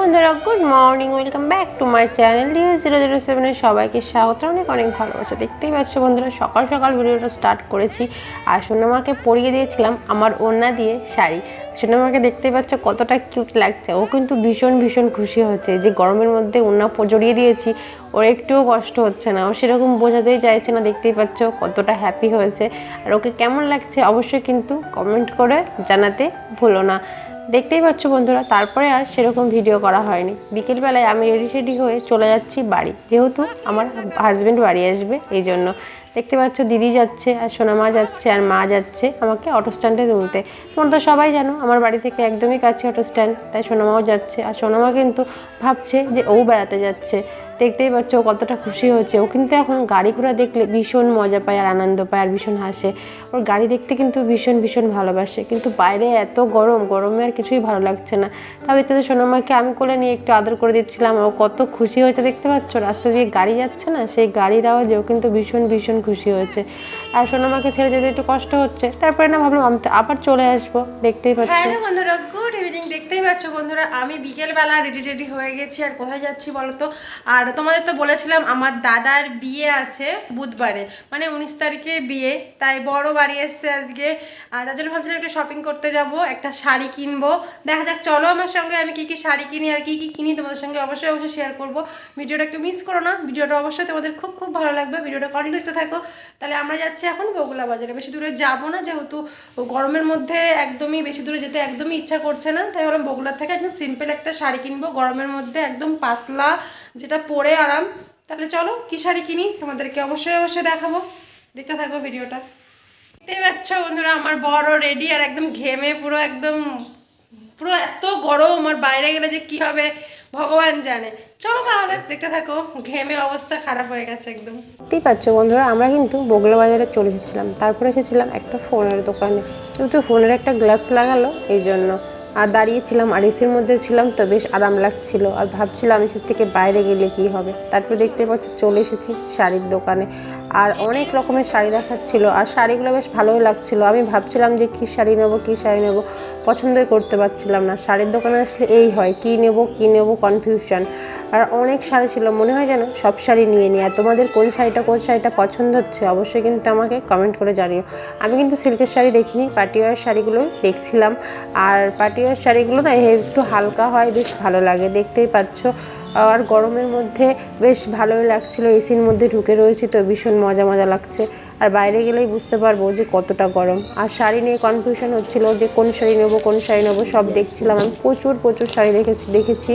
বন্ধুরা, good morning, welcome back to my channel DA zero zero সেভেনের সবাইকে স্বাগত। অনেক অনেক ভালোবাসা। দেখতেই পাচ্ছ বন্ধুরা, সকাল সকাল ভিডিওটা স্টার্ট করেছি। আর সোনামাকে পরিয়ে দিয়েছিলাম আমার ওড়না দিয়ে শাড়ি। সোনামাকে দেখতেই পাচ্ছ কতটা কিউট লাগছে। ও কিন্তু ভীষণ ভীষণ খুশি হচ্ছে যে গরমের মধ্যে ওড়না জড়িয়ে দিয়েছি। ওর একটুও কষ্ট হচ্ছে না। ও সেরকম বোঝাতেই চাইছে না, দেখতেই পাচ্ছ কতটা হ্যাপি হয়েছে। আর ওকে কেমন লাগছে অবশ্যই কিন্তু কমেন্ট করে জানাতে ভুলো না। দেখতেই পাচ্ছ বন্ধুরা, তারপরে আর সেরকম ভিডিও করা হয়নি। বিকেলবেলায় আমি রেডি রেডি হয়ে চলে যাচ্ছি বাড়ি। যেহেতু আমার হাজব্যান্ড বাড়ি আসবে, এই জন্য। দেখতে পাচ্ছ দিদি যাচ্ছে, আর সোনামা যাচ্ছে, আর মা যাচ্ছে আমাকে অটো স্ট্যান্ডে তুলতে। তোমরা তো সবাই জানো, আমার বাড়ি থেকে একদমই কাছে অটো স্ট্যান্ড তাই সোনামাও যাচ্ছে। আর সোনামা কিন্তু ভাবছে যে ও বেড়াতে যাচ্ছে। দেখতেই পাচ্ছ ও কতটা খুশি হচ্ছে ও কিন্তু এখন গাড়ি ঘোড়া দেখলে ভীষণ মজা পায় আর আনন্দ পায় আর ভীষণ হাসে। ওর গাড়ি দেখতে কিন্তু ভীষণ ভীষণ ভালোবাসে। কিন্তু বাইরে এত গরম, গরমে আর কিছুই ভালো লাগছে না। তবে তাদের সোনামাকে আমি কোলে নিয়ে একটু আদর করে দিচ্ছিলাম। ও কত খুশি হয়েছে, দেখতে পাচ্ছ? রাস্তা দিয়ে গাড়ি যাচ্ছে না, সেই গাড়ির আওয়াজে ও কিন্তু ভীষণ ভীষণ খুশি হয়েছে। আর সোনামাকে ছেড়ে যেতে একটু কষ্ট হচ্ছে। তারপরে না ভাবলাম, আমি আবার চলে আসব। দেখতেই পাচ্ছ। হ্যালো বন্ধুরা গুড ইভিনিং দেখতেই পাচ্ছ বন্ধুরা, আমি বিকেলবেলা রেডি রেডি হয়ে গেছি। আর কোথায় যাচ্ছি বলো তো? আর তোমাদের তো বলেছিলাম আমার দাদার বিয়ে আছে বুধবারে। মানে উনিশ তারিখে বিয়ে, তাই বড় বাড়ি এসছে আজকে। তার জন্য ভাবছিলাম একটা শপিং করতে যাব, একটা শাড়ি কিনবো। দেখা যাক, চলো আমার সঙ্গে, আমি কি কি শাড়ি কিনি আর কি কি কিনি তোমাদের সঙ্গে অবশ্যই অবশ্যই শেয়ার করব। ভিডিওটা একটু মিস করো না, ভিডিওটা অবশ্যই তোমাদের খুব খুব ভালো লাগবে। ভিডিওটা কন্টিনিউ করতে থাকো। তাহলে আমরা যাচ্ছি এখন বগুলা বাজারে। বেশি দূরে যাব না, যেহেতু গরমের মধ্যে একদমই, বেশি দূরে যেতে একদমই ইচ্ছা করছে না। তাই বললাম বগুলার থেকে একদম সিম্পল একটা শাড়ি কিনবো। গরমের মধ্যে একদম পাতলা যেটা পরে আরাম। তাহলে চলো, কি শাড়ি কিনি? তোমাদেরকে অবশ্যই অবশ্যই দেখাবো। দেখতে থাকো ভিডিওটা। দেখতেই পাচ্ছ বন্ধুরা, আমার বড় রেডি আর একদম ঘেমে পুরো একদম, পুরো এত গরম আর বাইরে গেলে যে কি হবে, ভগবান জানে। চলো তাহলে, দেখতে থাকো, ঘেমে অবস্থা খারাপ হয়ে গেছে একদম। দেখতেই পাচ্ছ বন্ধুরা, আমরা কিন্তু বগলা বাজারে চলে এসেছিলাম। তারপরে এসেছিলাম একটা ফোনের দোকানে। কিন্তু ফোনের একটা গ্লাভস লাগালো, এই জন্য। আর দাঁড়িয়েছিলাম, আর এসির মধ্যে ছিলাম তো বেশ আরাম লাগছিল। আর ভাবছিলাম এসির থেকে বাইরে গেলে কি হবে? তারপর দেখতে পাচ্ছি চলে এসেছি শাড়ির দোকানে। আর অনেক রকমের শাড়ি দেখাচ্ছিল, আর শাড়িগুলো বেশ ভালোই লাগছিল। আমি ভাবছিলাম যে কী শাড়ি নেব, কী শাড়ি নেব, পছন্দই করতে পারছিলাম না। শাড়ির দোকানে আসলে এই হয়, কী নেব কী নেব কনফিউশন আর অনেক শাড়ি ছিল, মনে হয় যেন সব শাড়ি নিয়ে নিই। আর তোমাদের কোন শাড়িটা কোন শাড়িটা পছন্দ হচ্ছে অবশ্যই কিন্তু আমাকে কমেন্ট করে জানিও। আমি কিন্তু সিল্কের শাড়ি দেখিনি পাটিওয়ার শাড়িগুলোই দেখছিলাম। আর পাটিওয়ার শাড়িগুলো না একটু হালকা হয়, বেশ ভালো লাগে। দেখতেই পাচ্ছ আর গরমের মধ্যে বেশ ভালোই লাগছিল, এসির মধ্যে ঢুকে রয়েছি তো ভীষণ মজা মজা লাগছে। আর বাইরে গেলেই বুঝতে পারব যে কতটা গরম। আর শাড়ি নিয়ে কনফিউশন হচ্ছিল যে কোন শাড়ি নেব, কোন শাড়ি নেব, সব দেখছিলাম। আমি প্রচুর প্রচুর শাড়ি দেখেছি দেখেছি।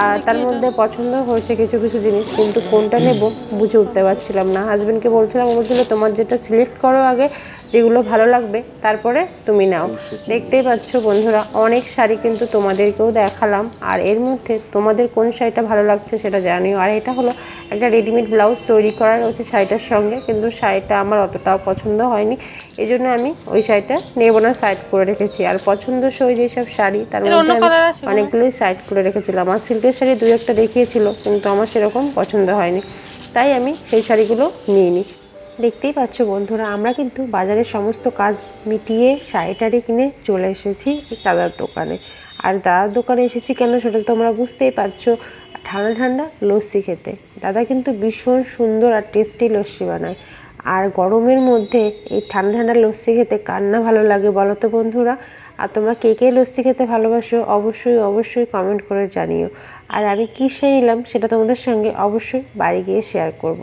আর তার মধ্যে পছন্দ হয়েছে কিছু কিছু জিনিস, কিন্তু কোনটা নেব বুঝে উঠতে পারছিলাম না। হাজব্যান্ডকে বলছিলাম বলছিল, তোমার যেটা সিলেক্ট করো আগে যেগুলো ভালো লাগবে তারপরে তুমি নাও। দেখতেই পাচ্ছ বন্ধুরা অনেক শাড়ি কিন্তু তোমাদেরকেও দেখালাম আর এর মধ্যে তোমাদের কোন শাড়িটা ভালো লাগছে সেটা জানিও। আর এটা হলো একটা রেডিমেড ব্লাউজ তৈরি করা রয়েছে শাড়িটার সঙ্গে কিন্তু শাড়িটা আমার অতটাও পছন্দ হয়নি। এই জন্য আমি ওই শাড়িটা নেব না সাইড করে রেখেছি। আর পছন্দসই যেসব শাড়ি তার মধ্যে আমি। অনেকগুলোই সাইড করে রেখেছিলাম। আর সিল্কের শাড়ি দুই একটা দেখিয়েছিল কিন্তু আমার সেরকম পছন্দ হয়নি। তাই আমি সেই শাড়িগুলো নিয়ে নিই দেখতেই পাচ্ছ বন্ধুরা, আমরা কিন্তু বাজারের সমস্ত কাজ মিটিয়ে শাড়ি টাড়ি কিনে চলে এসেছি দাদার দোকানে। আর দাদার দোকানে এসেছি কেন সেটা তোমরা বুঝতেই পারছ, ঠান্ডা ঠান্ডা লস্যি খেতে। দাদা কিন্তু ভীষণ সুন্দর আর টেস্টি লস্যি বানায়। আর গরমের মধ্যে এই ঠান্ডা ঠান্ডা লস্যি খেতে কার না ভালো লাগে বলো তো বন্ধুরা? আর তোমরা কে কে লস্যি খেতে ভালোবাসো অবশ্যই অবশ্যই কমেন্ট করে জানিও। আর আমি কী সে নিলাম সেটা তোমাদের সঙ্গে অবশ্যই বাড়ি গিয়ে শেয়ার করব।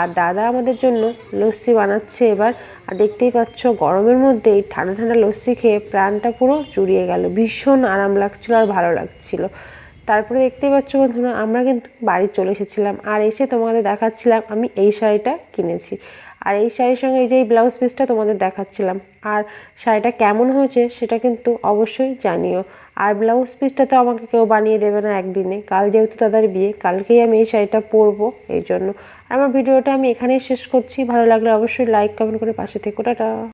আর দাদা আমাদের জন্য লস্যি বানাচ্ছে এবার। আর দেখতেই পাচ্ছ, গরমের মধ্যে এই ঠান্ডা ঠান্ডা লস্যি খেয়ে প্রাণটা পুরো জুড়িয়ে গেল। ভীষণ আরাম লাগছিল আর ভালো লাগছিল। তারপরে দেখতেই পাচ্ছ বন্ধুরা, আমরা কিন্তু বাড়ি চলে এসেছিলাম আর এসে তোমাদের দেখাচ্ছিলাম আমি এই শাড়িটা কিনেছি। আর এই শাড়ির সঙ্গে এই যে এই ব্লাউজ পিসটা তোমাদের দেখাচ্ছিলাম। আর শাড়িটা কেমন হয়েছে সেটা কিন্তু অবশ্যই জানিও। আর ব্লাউজ পিসটা তো আমাকে কেউ বানিয়ে দেবে না একদিনে। কাল যেহেতু তাদের বিয়ে, কালকেই আমি এই শাড়িটা পরবো এই জন্য। আমার ভিডিওটা আমি এখানেই শেষ করছি। ভালো লাগলে অবশ্যই লাইক কমেন্ট করে পাশে থেকে, টাটা।